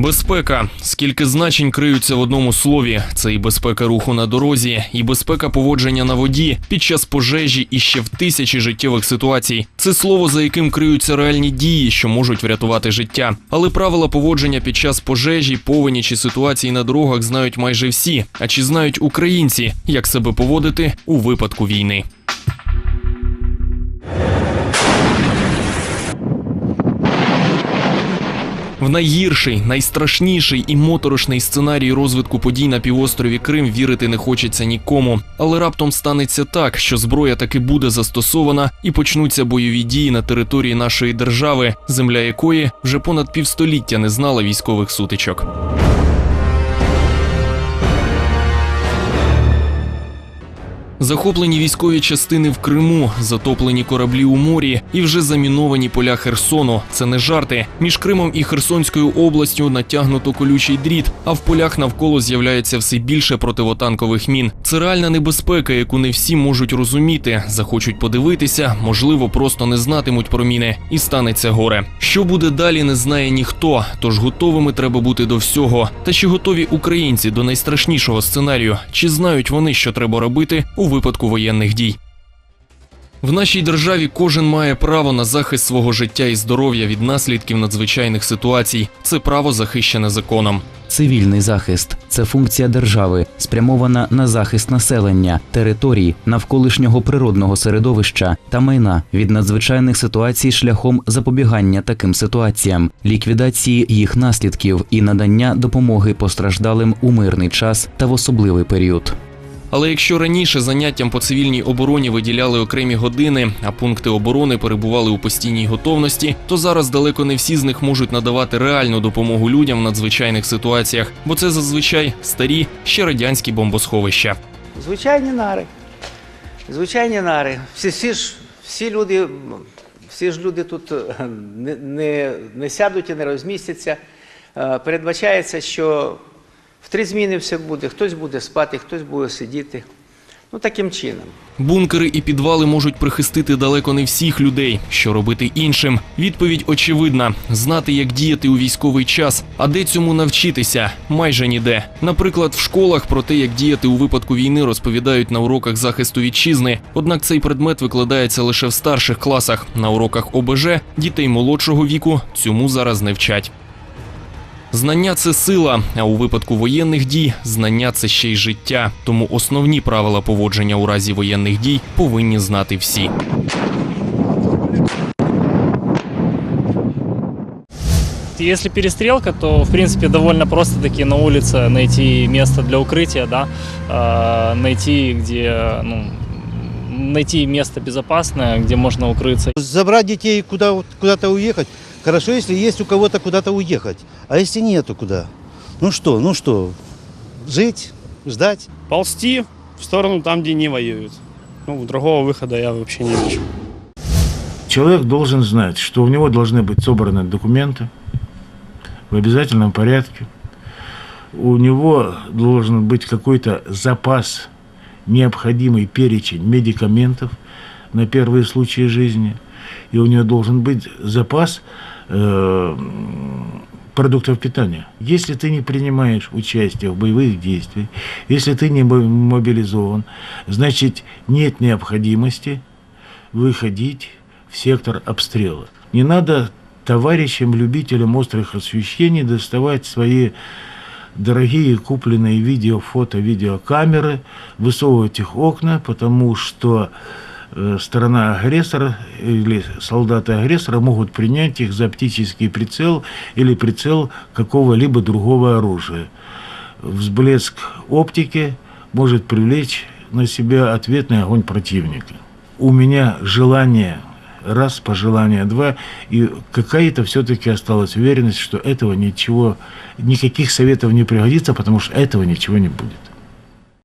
Безпека. Скільки значень криються в одному слові: це і безпека руху на дорозі, і безпека поводження на воді під час пожежі і ще в тисячі життєвих ситуацій. Це слово, за яким криються реальні дії, що можуть врятувати життя. Але правила поводження під час пожежі, повені чи ситуацій на дорогах знають майже всі. А чи знають українці, як себе поводити у випадку війни? В найгірший, найстрашніший і моторошний сценарій розвитку подій на півострові Крим вірити не хочеться нікому. Але раптом станеться так, що зброя таки буде застосована і почнуться бойові дії на території нашої держави, земля якої вже понад півстоліття не знала військових сутичок. Захоплені військові частини в Криму, затоплені кораблі у морі і вже заміновані поля Херсону. Це не жарти. Між Кримом і Херсонською областю натягнуто колючий дріт, а в полях навколо з'являється все більше противотанкових мін. Це реальна небезпека, яку не всі можуть розуміти, захочуть подивитися, можливо, просто не знатимуть про міни, і станеться горе. Що буде далі, не знає ніхто. Тож готовими треба бути до всього. Та чи готові українці до найстрашнішого сценарію? Чи знають вони, що треба робити у випадку воєнних дій? В нашій державі кожен має право на захист свого життя і здоров'я від наслідків надзвичайних ситуацій. Це право захищене законом. Цивільний захист це функція держави, спрямована на захист населення, територій, навколишнього природного середовища та майна від надзвичайних ситуацій шляхом запобігання таким ситуаціям, ліквідації їх наслідків і надання допомоги постраждалим у мирний час та в особливий період. Але якщо раніше заняттям по цивільній обороні виділяли окремі години, а пункти оборони перебували у постійній готовності, то зараз далеко не всі з них можуть надавати реальну допомогу людям в надзвичайних ситуаціях, бо це зазвичай старі ще радянські бомбосховища. Звичайні нари. Звичайні нари. Всі, всі ж всі люди, всі ж люди тут е, не, не, не сядуть і не розмістяться. Е, Передбачається, що в три зміни все буде. Хтось буде спати, хтось буде сидіти. Ну таким чином. Бункери і підвали можуть прихистити далеко не всіх людей. Що робити іншим? Відповідь очевидна: знати, як діяти у військовий час, а де цьому навчитися? Майже ніде. Наприклад, в школах про те, як діяти у випадку війни, розповідають на уроках захисту вітчизни. Однак цей предмет викладається лише в старших класах. На уроках ОБЖ дітей молодшого віку цьому зараз не вчать. Знання це сила, а у випадку воєнних дій знання це ще й життя. Тому основні правила поводження у разі воєнних дій повинні знати всі. Если перестрелка, то, в принципе, довольно просто таки на улице найти место для укрытия, да, э, найти, где, ну, найти место безопасное, где можно укрыться. Забрать детей куда, куда-то уехать. Хорошо, если есть у кого-то куда-то уехать. А если нету куда? Ну что, ну что, жить, ждать? ползти в сторону там, где не воюют. Ну, другого выхода я вообще не вижу. Человек должен знать, что у него должны быть собраны документы в обязательном порядке. У него должен быть какой-то запас, необходимый перечень медикаментов на первые случаи жизни. И у него должен быть запас э, продуктов питания. Если ты не принимаешь участие в боевых действиях, если ты не мо- мобилизован, значит нет необходимости выходить в сектор обстрела. Не надо товарищам, любителям острых освещений доставать свои дорогие купленные видео, фото, видеокамеры, высовывать их окна, потому что сторона агрессора или солдаты агрессора могут принять их за оптический прицел или прицел какого-либо другого оружия. Взблеск оптики может привлечь на себя ответный огонь противника. У меня желание раз, пожелание два, и какая-то все-таки осталась уверенность, что этого ничего, никаких советов не пригодится, потому что этого ничего не будет.